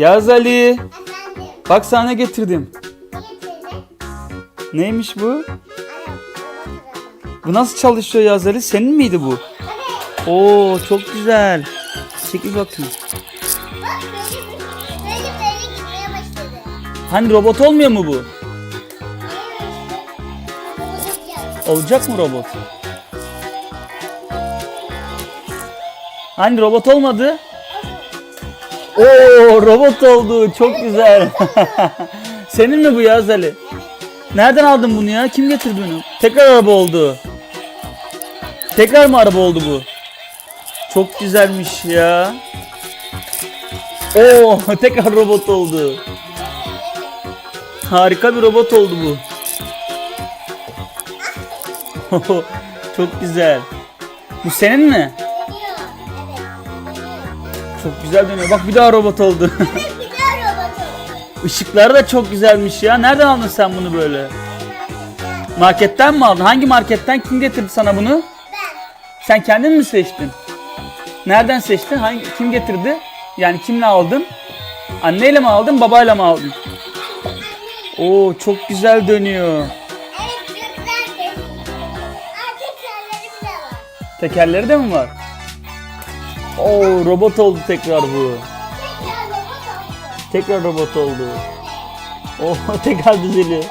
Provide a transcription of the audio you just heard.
Yaz Ali. Bak sana getirdim. Neymiş bu? Bu nasıl çalışıyor Yaz Ali? Senin miydi bu? Oo çok güzel. Çekil bakayım. Hani robot olmuyor mu bu? Olacak mı robot? Hani robot olmadı? Oo robot oldu. Çok güzel. Senin mi bu Yaz Ali? Nereden aldın bunu ya? Kim getirdi bunu? Tekrar araba oldu. Tekrar mı araba oldu bu? Çok güzelmiş ya. Oo tekrar robot oldu. Harika bir robot oldu bu. Çok güzel. Bu senin mi? Çok güzel dönüyor. Bak bir daha robot oldu. Evet bir daha robot oldu. Işıkları da çok güzelmiş ya. Nereden aldın sen bunu böyle? Marketten mi aldın? Hangi marketten? Kim getirdi sana bunu? Ben. Sen kendin mi seçtin? Nereden seçtin? Hangi kim getirdi? Yani kimle aldın? Anneyle mi aldın, babayla mı aldın? Oo çok güzel dönüyor. Evet de var. Tekerleri de mi var? Oo robot oldu tekrar bu. Tekrar robot oldu. Tekrar robot oldu. Oh tekrar düzeliyor.